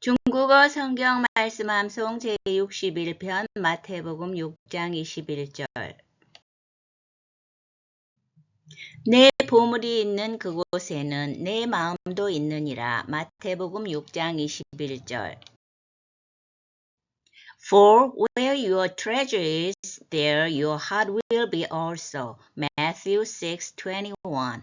중국어 성경 말씀 암송 제61편 마태복음 6장 21절 내 보물이 있는 그곳에는 내 마음도 있느니라 마태복음 6장 21절 For where your treasure is, there your heart will be also. Matthew 6:21.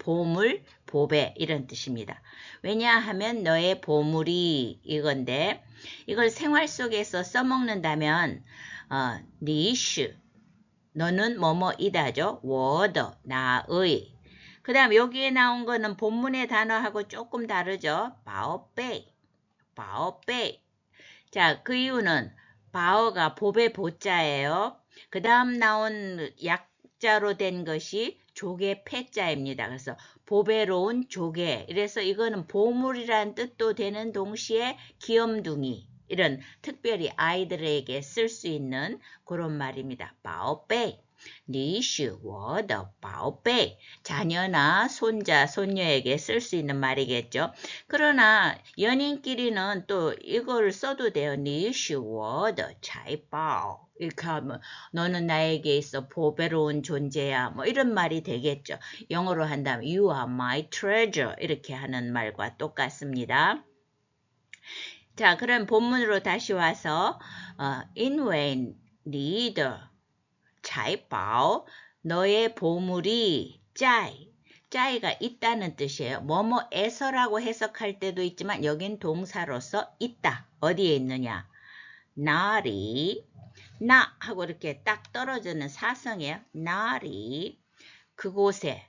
보물 보배 이런 뜻입니다. 왜냐하면 너의 보물이 이건데 이걸 생활 속에서 써먹는다면 어, 니슈 너는 뭐뭐이다죠. 워더 나의 그 다음 여기에 나온 거는 본문의 단어하고 조금 다르죠. 바오베이 바오베이 자, 그 이유는 바오가 보배 보자예요. 그 다음 나온 약자로 된 것이 조개 패자입니다. 그래서 보배로운 조개. 이래서 이거는 보물이란 뜻도 되는 동시에 귀염둥이. 이런 특별히 아이들에게 쓸 수 있는 그런 말입니다. 바오베이. 니슈워 더 바오베 자녀나 손자 손녀에게 쓸 수 있는 말이겠죠. 그러나 연인끼리는 또 이걸 써도 돼요. 니슈워 더 차이바오 이렇게 하면 너는 나에게 있어 보배로운 존재야 뭐 이런 말이 되겠죠. 영어로 한다면 you are my treasure 이렇게 하는 말과 똑같습니다. 자 그럼 본문으로 다시 와서 어, in vain neither 자이바오 너의 보물이 짜이 짜이가 있다는 뜻이에요. 뭐뭐에서라고 해석할 때도 있지만 여긴 동사로서 있다. 어디에 있느냐? 나리 나 하고 이렇게 딱 떨어지는 사성이에요. 나리 그곳에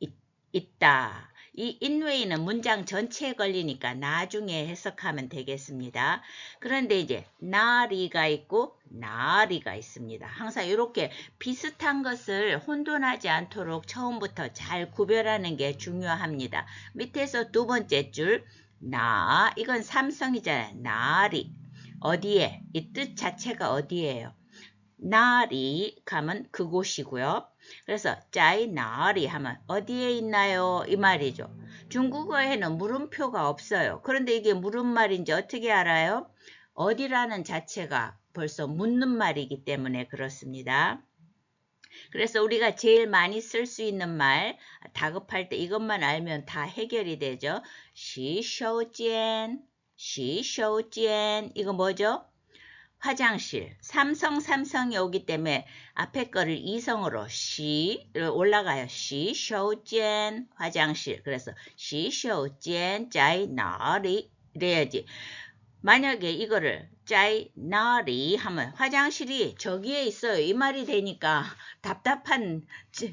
있, 있다. 이 인웨이는 문장 전체에 걸리니까 나중에 해석하면 되겠습니다. 그런데 이제 나리가 있고 나리가 있습니다. 항상 이렇게 비슷한 것을 혼돈하지 않도록 처음부터 잘 구별하는 게 중요합니다. 밑에서 두 번째 줄 나, 이건 삼성이잖아요. 나리. 어디에? 이 뜻 자체가 어디에요? 나리 가면 그곳이고요. 그래서 짜이 나리 하면 어디에 있나요? 이 말이죠. 중국어에는 물음표가 없어요. 그런데 이게 물음말인지 어떻게 알아요? 어디라는 자체가 벌써 묻는 말이기 때문에 그렇습니다. 그래서 우리가 제일 많이 쓸 수 있는 말 다급할 때 이것만 알면 다 해결이 되죠. 시쇼젠 시쇼젠 이거 뭐죠? 화장실 삼성 삼성이 오기 때문에 앞에 거를 이성으로 시 올라가요. 시 쇼젠 화장실 그래서 시 쇼젠 짜이 나리 이래야지. 만약에 이거를 짜이 나리 하면 화장실이 저기에 있어요. 이 말이 되니까 답답한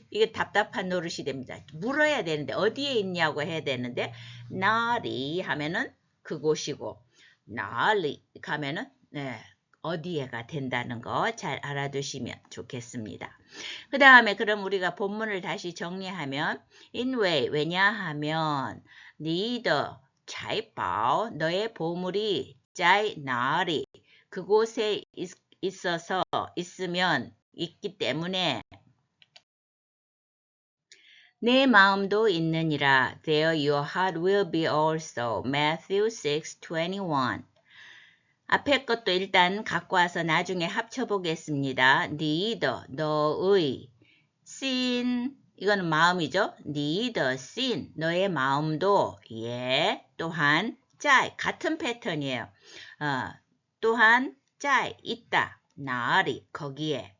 이게 답답한 노릇이 됩니다. 물어야 되는데 어디에 있냐고 해야 되는데 나리 하면은 그곳이고 나리 가면은 네. 어디에가 된다는 거 잘 알아두시면 좋겠습니다. 그 다음에 그럼 우리가 본문을 다시 정리하면 인왜 왜냐하면 니더 차이바오 너의 보물이 짜이 나리 그곳에 있, 있어서 있으면 있기 때문에 내 마음도 있느니라. There your heart will be also. Matthew 6:21. 앞에 것도 일단 갖고 와서 나중에 합쳐보겠습니다. 니더 너의 씬 이거는 마음이죠. 니더 씬 너의 마음도 예. 또한 짜 같은 패턴이에요. 어, 또한 짜 있다. 나리. 거기에.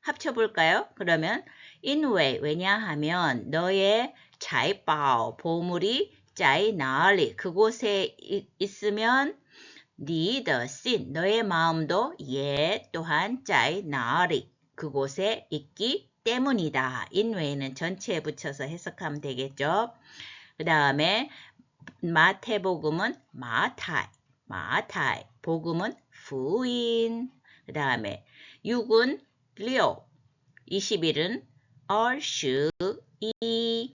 합쳐볼까요? 그러면 인왜 왜냐하면 너의 자이바오 보물이 짜이 나리. 그곳에 있으면 니더 씬 너의 마음도 예 또한 짜이 나리 그곳에 있기 때문이다. 인 외에는 전체에 붙여서 해석하면 되겠죠. 그 다음에 마태복음은 마타이, 마타이. 복음은 부인. 그 다음에 6은 리오, 21은 얼슈, 이.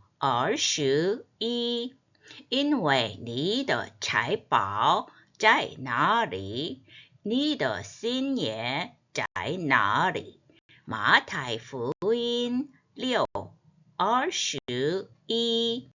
二十一。因为你的财宝在哪里，你的心也在哪里。马太福音六二十一。